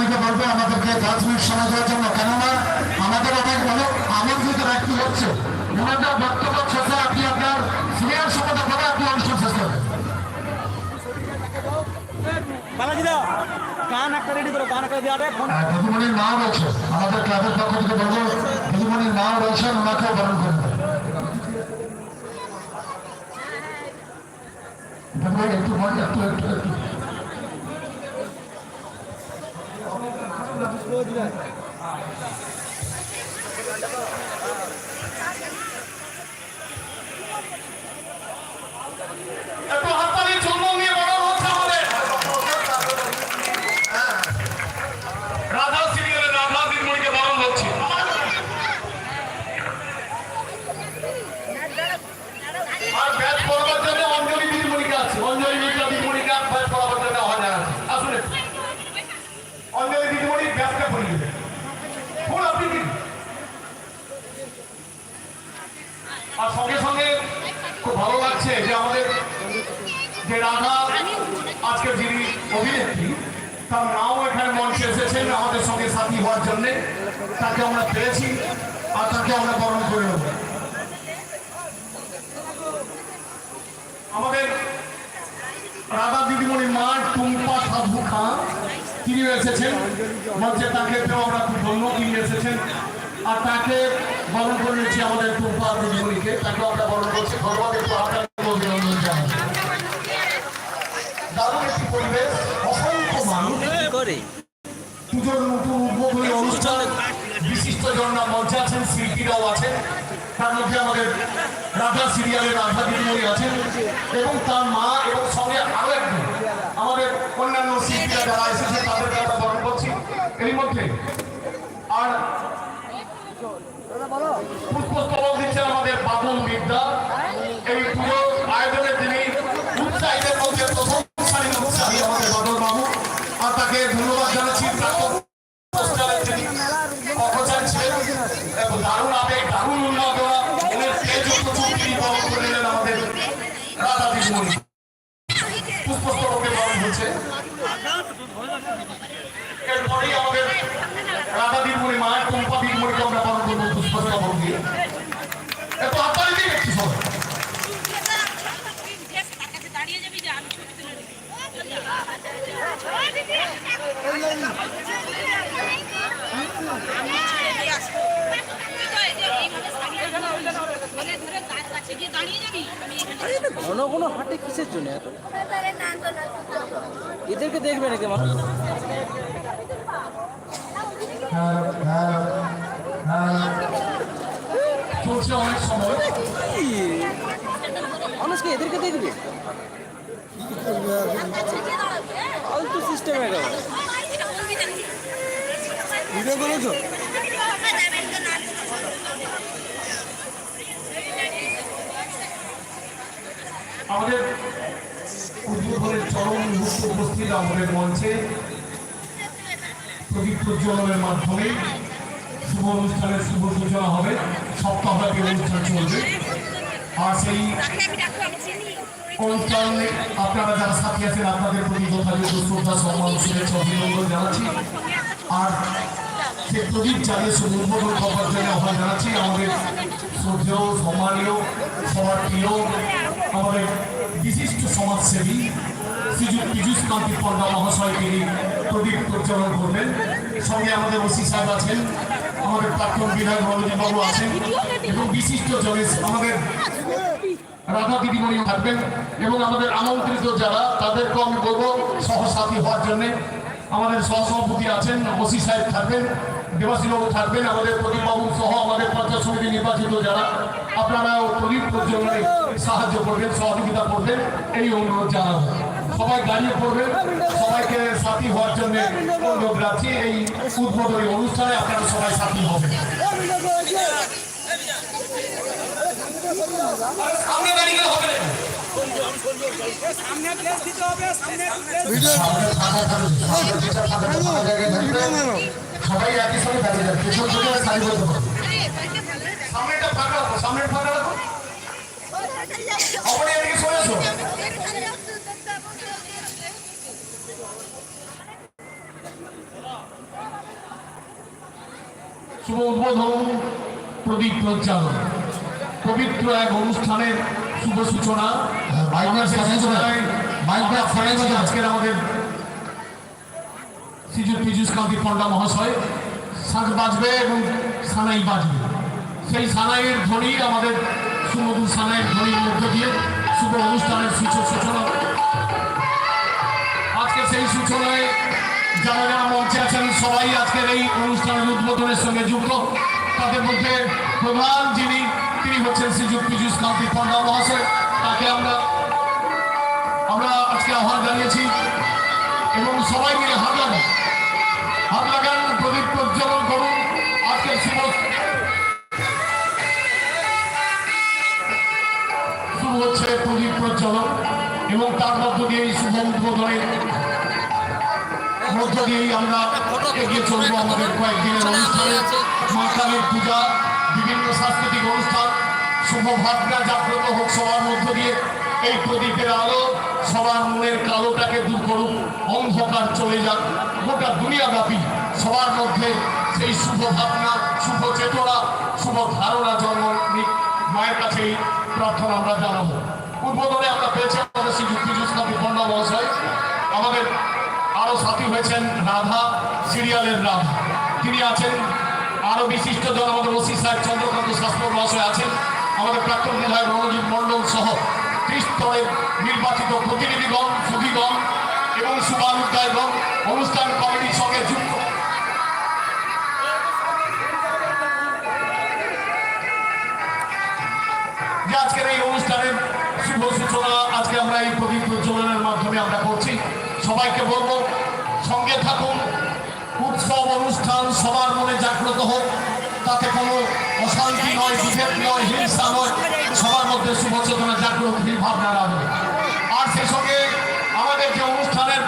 দিদিমণিকে বলবে আমাদেরকে দশ মিনিট সময় দেওয়ার জন্য। কেননা আমাদের অনেক অনেক আমন্ত্রিত ব্যক্তি হচ্ছে ওনাদের বক্তব্য শেষে আপনি আপনার সিনিয়র আপনি অনুষ্ঠান শেষ করবেন একটা একটা দেওয়াটা ফোন আর দিদিমণির মাও রয়েছে। আমাদের ক্লাবের পক্ষ থেকে বলব দিদিমণির মাও রয়েছেন ওনাকেও বরণ করবেন দিদিমণি, একটু। বল, একটু একটু একটু একটু লাগছে যে আমাদের যে রাধা আজকে যিনি অভিনেত্রী, তার নাও এখানে মঞ্চে এসেছেন আমাদের সঙ্গে সাথী হওয়ার জন্য। তাকে আমরা পেয়েছি আর তাকে আমরা বরণ করে নেব। আমাদের রাধা দিদিমণি মা টুম্পা সাধু খান তিনি এসেছেন। মঞ্চে তাকে আমরা খুব ধন্য তিনি এসেছেন। আর তাকে বরণ করে নিচ্ছি আমাদের টুম্পা দিদিমণিকে। তাকে আমরা বরণ করছি। ভগবান আপনাকে অভিনন্দন জানাই দারুণ একটি পরিবেশ অসংখ্য মানুষ। পুজোর নতুন উদ্বোধনী অনুষ্ঠান। বিশিষ্ট জনরা মঞ্চে আছেন শিল্পীরাও আছেন। তার মধ্যে আমাদের রাধা সিরিয়ালের রাধা দিদিমণি আছেন এবং তার মা এবং সঙ্গে আরও একজন। আমাদের অন্যান্য শিল্পীরা যারা এসেছে তাদেরকে আমরা বরণ করছি। এর মধ্যে আর পুষ্পস্তবক পুষ্পস্তবকে বরণ হচ্ছে এরপরেই আমাদের রাধা দিদিমণি মায়ের টুম্পা দিদিমণিকে আমরা বরণ করব পুষ্পস্তবক দিয়ে। এত দিয়ে দেখছি সবাই। দাঁড়িয়ে যাবি যে আমি ছুটি ঘন ঘন হাটে কিসের জন্য এত? এদেরকে দেখবে নাকি মানুষ হ্যাঁ হ্যাঁ হ্যাঁ চলছে অনেক সময়। মানুষকে এদেরকে দেখবে? ফালতু সিস্টেম একেবারে ভিডিও করেছ? আমাদের উদ্বোধনের চরম মুহূর্ত উপস্থিত আমাদের মঞ্চে প্রদীপ প্রজ্বলনের মাধ্যমে শুভ অনুষ্ঠানের শুভ সূচনা হবে। সপ্তাহব্যাপী অনুষ্ঠান চলবে। আর সেই অনুষ্ঠানে আপনারা যারা সাথী আছেন, আপনাদের প্রতি যথাযোগ্য শ্রদ্ধা, সম্মান, শুভেচ্ছা, অভিনন্দন জানাচ্ছি। আর সে প্রদীপ জ্বালিয়ে উদ্বোধন করবার জন্য আহ্বান জানাচ্ছি। আমাদের শ্রদ্ধেয়, সম্মানীয়, সবার প্রিয়, আমাদের বিশিষ্ট সমাজসেবী শ্রীযুক্ত পীযুষ কান্তি পণ্ডা মহাশয়, তিনি প্রদীপ প্রজ্বলন করবেন। সঙ্গে আমাদের ওসি সাহেব আছেন, আমাদের প্রাক্তন বিধায়ক রণজিৎ আছেন এবং বিশিষ্ট জনেশ আমাদের রাধা দিদিমণি থাকবেন এবং আমাদের আমন্ত্রিত যারা তাদেরকে আমি বলব সহসাথী হওয়ার জন্য। আমাদের সহসভাপতি আছেন, ওসি সাহেব থাকবেন। দেবাশীবাবু থাকবেন আমাদের প্রদীপবাবু সহ আমাদের পঞ্চায়েত সমিতি নির্বাচিত যারা আপনারা প্রদীপ প্রজ্বলনে সাহায্য করবেন সহযোগিতা করবেন এই অনুরোধ জানাব সবাই দাঁড়িয়ে পড়বেন সবাইকে সাথী হওয়ার জন্য অনুরোধ রাখছি এই উদ্বোধনী অনুষ্ঠানে আপনারা সবাই সাথী হবেন সামনে দাঁড়িয়ে হবে সামনে ফাঁকা থাকবে সামনে যেটা সবাই একই সঙ্গে দাঁড়িয়ে যাবে। পেছন থেকে সারি বলতে সামনেটা ফাঁকা রাখো সামনে ফাঁকা রাখো। অপরে এদিকে সরে শুভ উদ্বোধন প্রদীপ পবিত্র এক অনুষ্ঠানের শুভ সূচনা। আজকের আমাদের শ্রীযুত কান্তি পণ্ডা মহাশয় শাঁখ বাজবে এবং সানাই বাজবে। সেই সানাইয়ের ধ্বনি আমাদের সুমধুর সানাইয়ের ধ্বনির মধ্য দিয়ে শুভ অনুষ্ঠানের সূচ- সূচনা। আজকে সেই সূচনায় যারা যারা মঞ্চে আছেন, সবাই আজকের এই অনুষ্ঠানের উদ্বোধনের সঙ্গে যুক্ত। তাদের মধ্যে প্রধান যিনি, তিনি হচ্ছেন শ্রীযুক্ত পীযুষ কান্তি পণ্ডা মহাশয়। তাকে আমরা আমরা আজকে আহ্বান জানিয়েছি এবং সবাই মিলে হাত লাগান প্রজ্বলন এবং তার মধ্য দিয়ে এই শুভ উদ্বোধনের মধ্য দিয়েই আমরা এগিয়ে চলবো আমাদের কয়েকদিনের অনুষ্ঠানে। মা কালীর পূজা বিভিন্ন সাংস্কৃতিক অনুষ্ঠান শুভ ভাবনা জাগ্রত হোক সবার মধ্য দিয়ে। এই প্রদীপের আলো সবার মনের কালোটাকে দূর করুক অন্ধকার চলে যাক। গোটা দুনিয়াব্যাপী সবার মধ্যে সেই শুভ ভাবনা শুভ চেতনা শুভ ধারণা জন্ম মায়ের কাছে প্রার্থনা আমরা জানাব। উদ্বোধনে আমরা পেয়েছি আমাদের শ্রী কাপি পণ্ডা মহাশয়। আমাদের আরও সাথী হয়েছেন রাধা, সিরিয়ালের রাধা। তিনি আছেন, আরও বিশিষ্ট জন আমাদের ওসি সাহেব চন্দ্রকান্ত শাস্ত্র মহাশয় আছেন। আমাদের প্রাক্তন বিধায়ক রণজিৎ মণ্ডল সহ ত্রিস্তরের নির্বাচিত প্রতিনিধিগণ, সুধীগণ এবং শুভানুদ্দায়গণ অনুষ্ঠান কমিটির সঙ্গে যুক্ত। আজকের এই সূচনা আজকে আমরা এই প্রদীপ প্রচলনের মাধ্যমে আমরা করছি। সবাইকে বলব, সঙ্গে থাকুন। উৎসব, অনুষ্ঠান, সবার মনে জাগ্রত হোক। তাতে কোনো অশান্তি নয়, বিভেদ নয়, হিংসা নয়। সবার মধ্যে শুভ চেতনা জাগ্রত ভাবনা রাখবে আর সেই সঙ্গে আমাদের যে অনুষ্ঠানের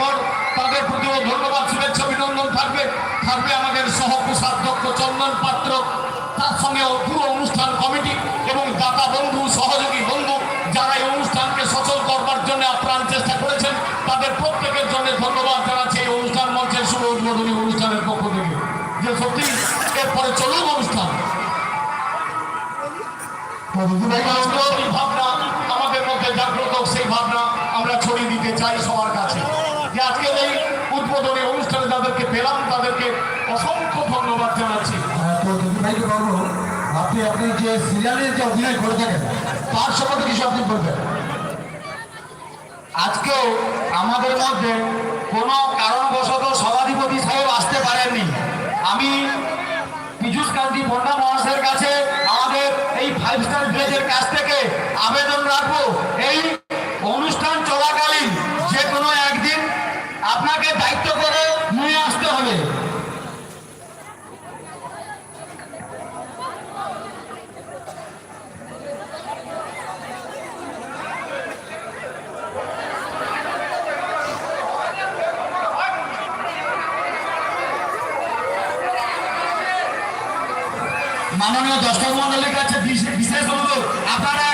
মঠ তাদের প্রতিও ধন্যবাদ শুভেচ্ছা অভিনন্দন থাকবে। থাকবে আমাদের সহ কোষাধ্যক্ষ চন্দন পাত্র। তার সঙ্গে পুরো অনুষ্ঠান কমিটি এবং দাতা বন্ধু সহযোগী বন্ধু যারা এই অনুষ্ঠানকে সচল করবার জন্য আপ্রাণ চেষ্টা করেছেন তাদের প্রত্যেকের জন্য ধন্যবাদ জানাচ্ছি এই অনুষ্ঠান মঞ্চের শুভ উদ্বোধনী অনুষ্ঠানের পক্ষ থেকে। যে সত্যি এরপরে চলুক অনুষ্ঠান। ভাবনা আমাদের মধ্যে জাগ্রত সেই ভাবনা আমরা ছড়িয়ে দিতে চাই সবার কাছে। যে আজকের এই উদ্বোধনী অনুষ্ঠানে তাদেরকে পেলাম তাদেরকে অসংখ্য ধন্যবাদ জানাচ্ছি। হ্যাঁ, আপনি আপনি যে সিরিয়ালের যে অভিনয় করে থাকেন তার সম্বন্ধে কিছু আপনি বলবেন? আজকেও আমাদের মধ্যে কোনো কারণবশত সভাধিপতি সাহেব আসতে পারেননি। আমি পীযুষ কান্তি পণ্ডা মহাশয়ের কাছে আমাদের এই ফাইভ স্টার ভিলেজের কাছ থেকে আবেদন রাখব মাননীয় দর্শক মন্ডলের কাছে বিশেষ অনুরোধ। আপনারা